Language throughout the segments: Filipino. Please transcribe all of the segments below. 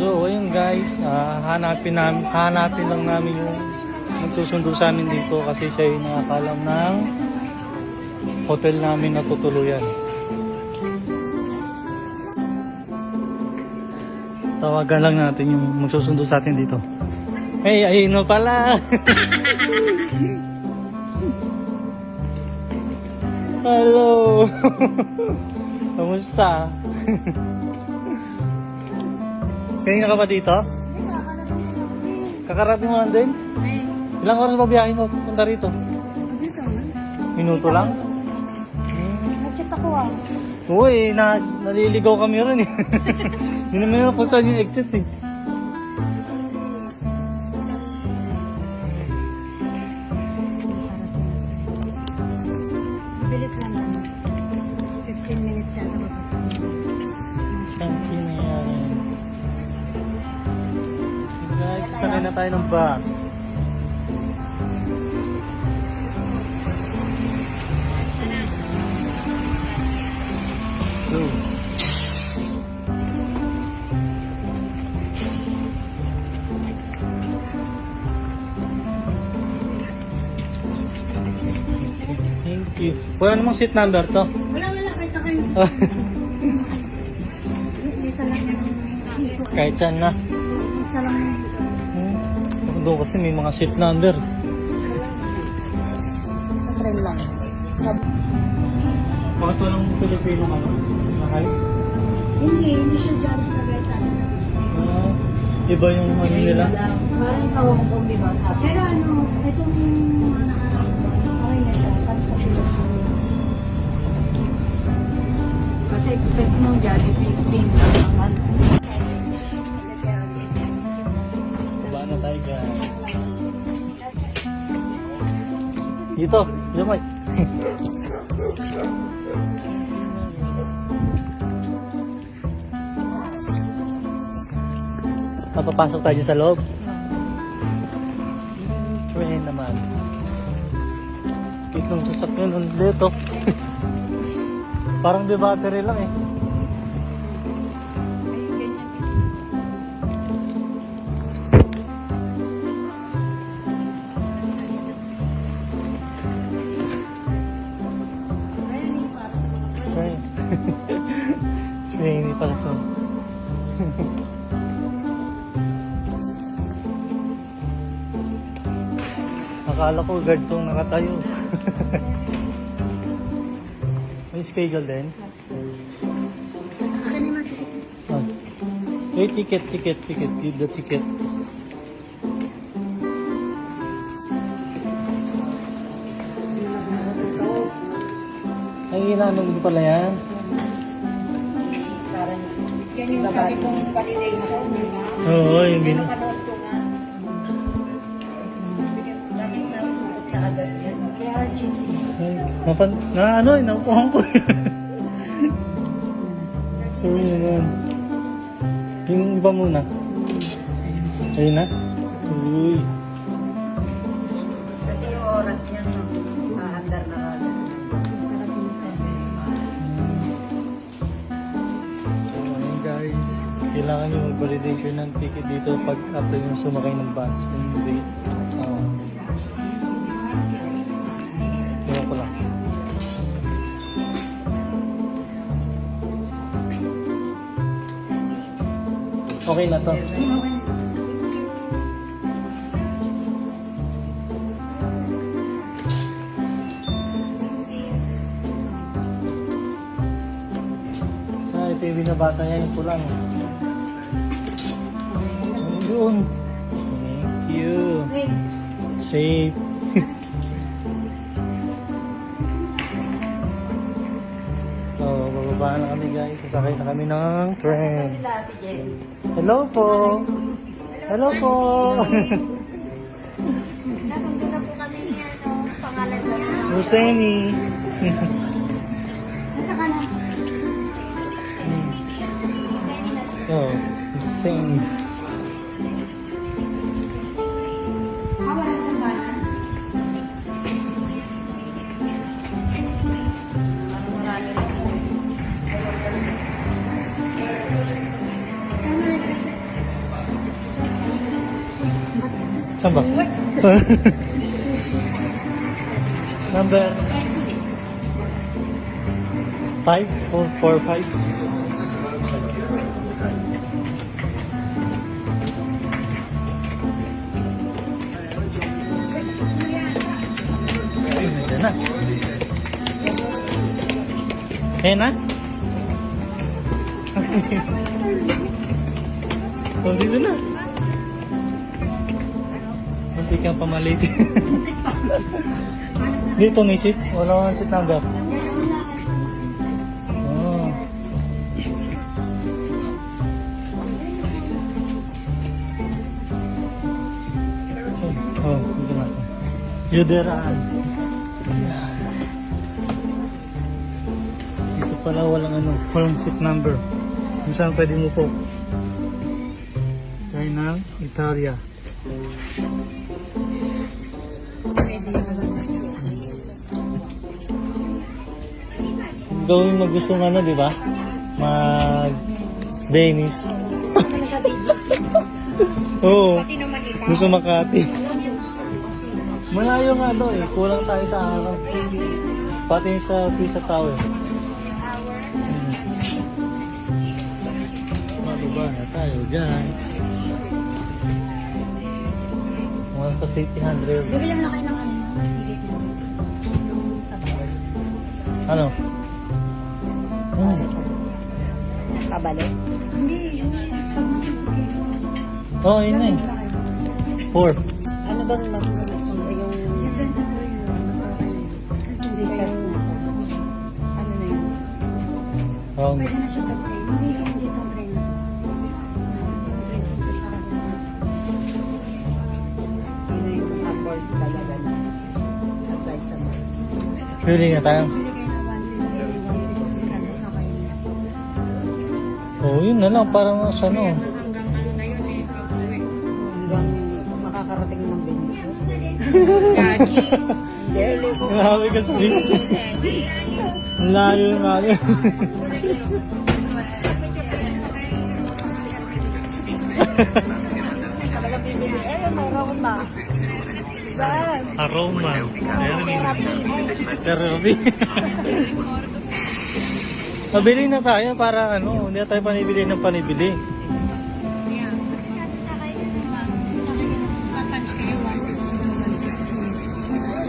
So, ayun guys, ah, hanapin, namin, hanapin lang namin yung magsusundo sa amin dito kasi siya yung nakakalam ng hotel namin na tutuluyan. Tawagan lang natin yung magsusundo sa atin dito. Hey, ayun na pala! Hello! Kamusta? Kanina ka ba dito? Kakarating mo lang din? Ilang oras ba biyahe mo punta rito? Minuto lang? Nag-chat ako ah. Uy, na, naliligaw kami rin eh. Hindi naman na kung saan yung exit eh. Guys, sasakay na tayo ng bus. Go. Thank you. Wala namang seat number to. Wala, wala. Kahit sa kayo. Kahit saan na. Doon kasi may mga seat number. Sa train lang. Sa... Bakit walang Pilipino ano? Mahal? Hindi, hindi siya dyan sa. Ah, iba yung ano nila. Parang sa Hong Kong, di ba? Pero ano, itong mga nakarang, okay na siya. Para sa Pilipinas. Kasi expect mo Jollibee, same lang ang ano. Dito, lumay. Papapasok tayo sa loob. Train naman. Cute ng sasakyan ng dito. Parang di battery lang eh. Akala ko guard tong nakatayo. May schedule din? Ah. Hey, ticket, ticket, ticket. Give the ticket. Ay, inaanong mo pala yan? Parang Yan yung sabi kong validation, di ba? Oo, yung gin... agad yan. Kaya RGT. Ay, mapan... Na ano eh, naupuhan ko. Sorry naman. Yung iba muna. Ayun na? Uy. Kasi yung oras niya, maandar na agad. So, ayun guys. Kailangan yung validation ng ticket dito pag after yung sumakay ng bus. Kung hindi, Okay na to. Ah, ito yung binabasa niya yung pulang. Ayun. Thank you. Safe. Kami guys. Sasakay na kami ng train. Hello po. Hello po. Nasundo na po kami ni ano, pangalan ko. Roseni. Nasa kanan. oh, Roseni. 300원. Number 5445. Hena? Hena? Nandito na. Na? na. Hindi kang pamalit. dito may seat. Wala kang seat number. Oh. Oh, dito na. Yuderaan. Dito pala walang ano, walang seat number. Saan pwede mo po. Ng Italia. Gawin mo gusto ng ano, di ba? Mag Venice. Oo. Gusto Makati. Malayo nga daw eh. Kulang tayo sa araw. Pati sa Pisa Tower. Hmm. Mababa na tayo dyan. Mga sa City 100. Bili lang na kayo ng ano. Ano? Pabalik? Hindi. Yung pag Oh, yun na eh. Four. Ano bang mas yung kayo. na? Ano na yun? Round. Pwede na siya sa train. Hindi, hindi itong train. Yun na yung upward talaga na. Apply sa mga. Pili nga tayo. Oh, yun na lang. Parang sa ano. Hanggang makakarating ng Venice. Grabe ka sa Vince. Ang Layo nga yun. Aroma. Therapy. Mabili na tayo para ano, hindi tayo panibili ng panibili.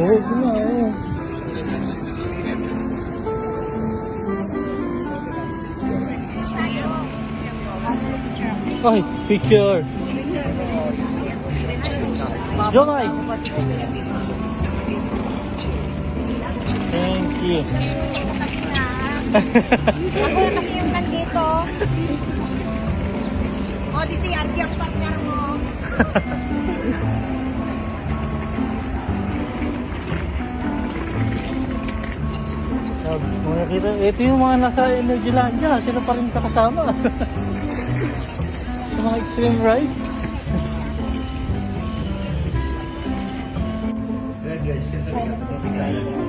Oo, oh, na, oo. Ay, picture. Jomay. Thank you. Ako na kasi yung nandito. Odyssey, Artie ang partner mo. Sabi, kung nakita, ito yung mga nasa Energylandia, sila pa rin kakasama. Sa mga extreme ride. Order,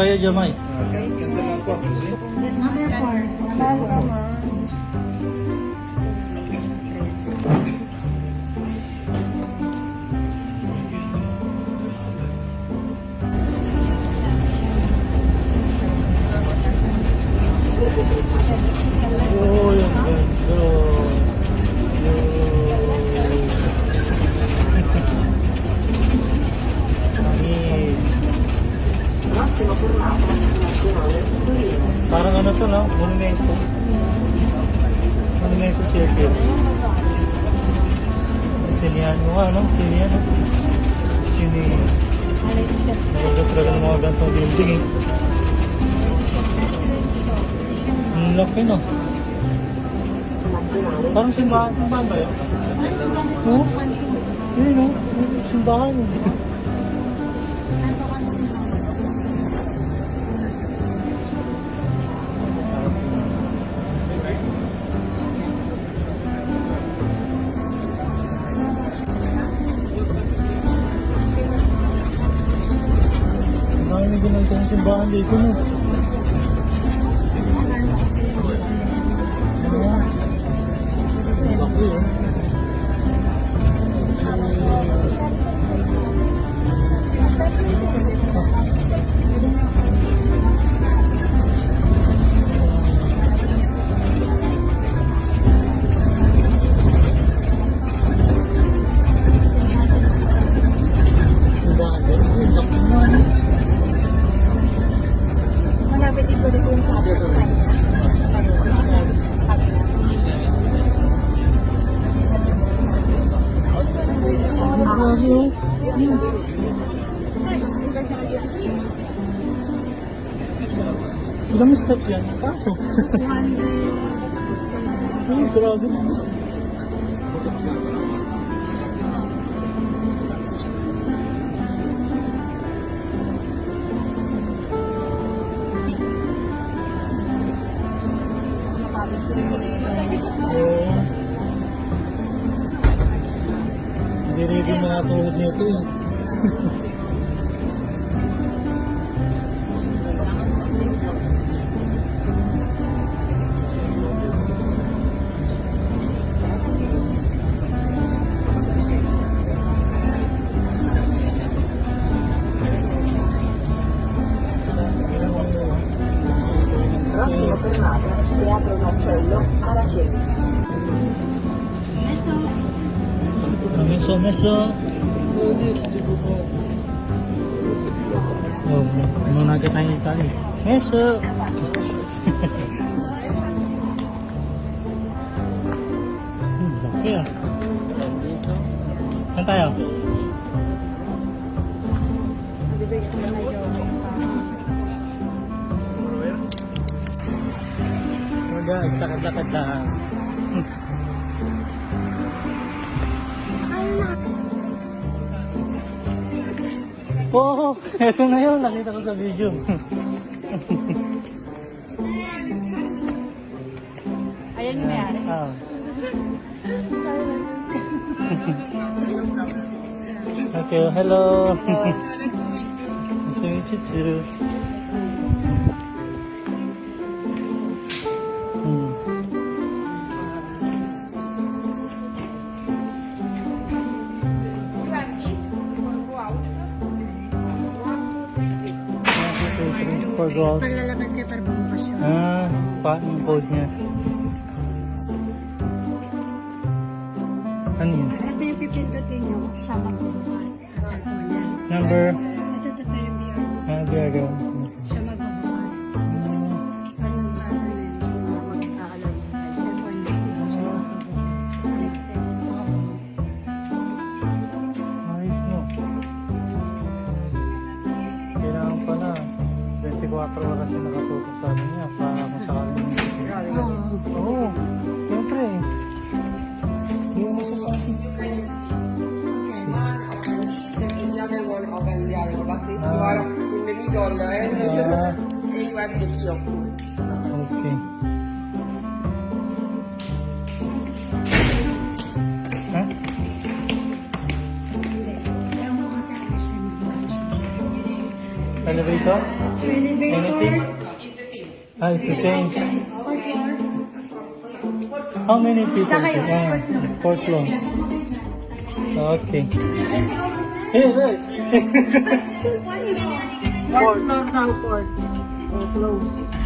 saya Jamai. Okay. Cancel não po. Number Não é forte. Laki, no? Parang simbahan. Simbahan ba yun? Oo. Yun, no? Simbahan. Marami ginagawang simbahan dito, no? Meso, meso. Oh, muna kita yung tali. Meso. Hmm, laki ah. Saan tayo? Oh guys, lakad-lakad lang. Oo, oh, eto na yun. Nakita ko sa video. Ayan yung mayari. ah. Okay, hello. nice to meet you too. Two, three, four, go out. Panlalabas kayo para bumukas yun. Ah, paano yung code niya? Ano yun? Ito yung pipindutin nyo. Siya magbubukas. Number? Ito, ito, ito yung beer. Ah, there 24 oras yung nakatutok sa amin niya para kung sakaling Oo. Oo, siyempre. Hindi mo masasabi. Diamond oven dialogo, but if you are in the middle and Ah, you have the key of course. okay. Ha? Hindi. Kaya mo kasi ano siya mag-lunch. Elevator? Elevator. Anything? Ah, it's the same. Fourth floor. How many people? Saka yun, Ah, fourth floor. Okay. Hey, hey! Fourth floor daw, fourth. Or close.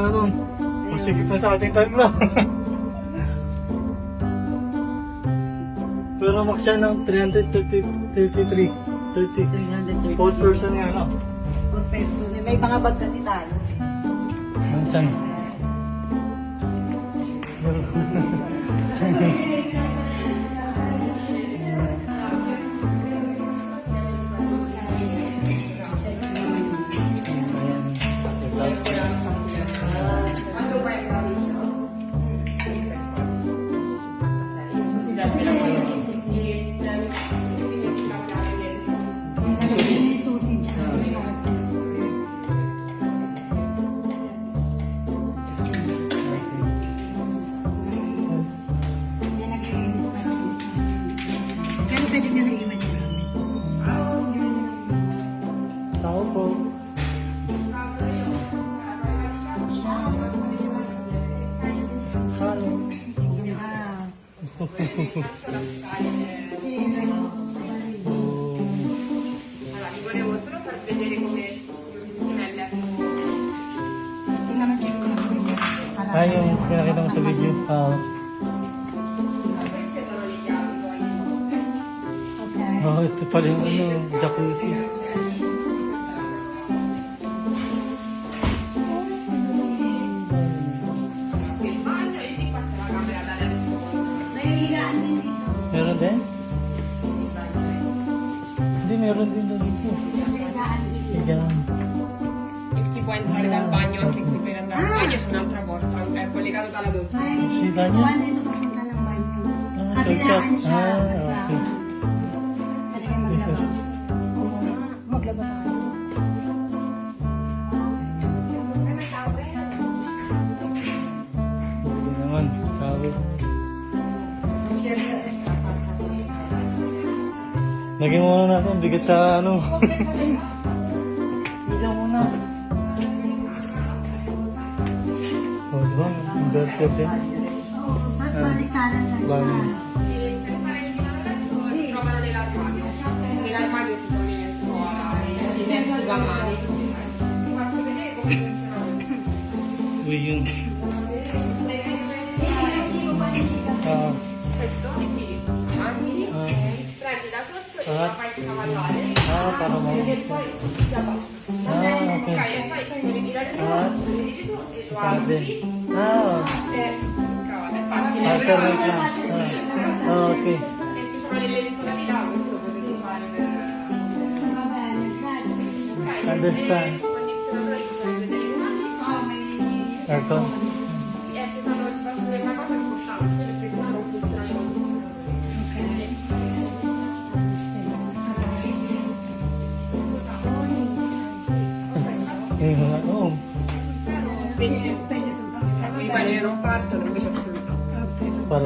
Pala nun. Masigit na sa ating time lang. Pero max siya ng 333. 30. 330. Fourth person yan, no? Four person. May mga bag kasi tayo. Minsan. Nilagay Para- Ah, yung pinakita mo sa video. Ah, chiavi poi. Okay. oh, ito pala yung ano, jacuzzi. Meron din? Hindi, meron din doon dito. Higaan doccia. May Si banyo? pintuan dito papunta ng banyo. Ah, Kabilaan shortcut. siya. Ah, kabilaan. okay. Pwede kayo maglaba. Oo, maglaba pa kayo. Ito naman, sabi. Lagyan mo muna natin, bigat sa ano. poder. Eh, la, nell'armadio ci sono messo a. Ti vedere Ah, e poi. Ah, ok. Ah, okay. understand.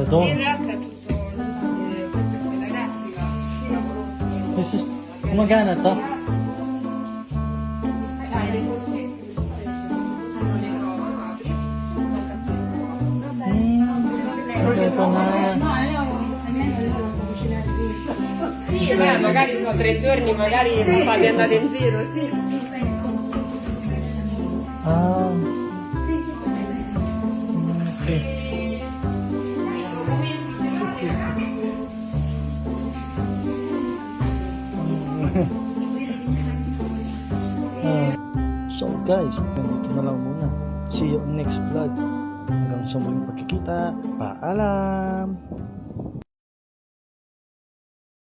Perdono. In realtà tutto questa è la grafica. Eh sì, come Ganata? Sì, beh, magari sono tre giorni, magari sì. fate andate in giro, sì. Ah. Guys, nandito na lang muna. See you on next vlog. Hanggang sa muling pagkikita. Paalam!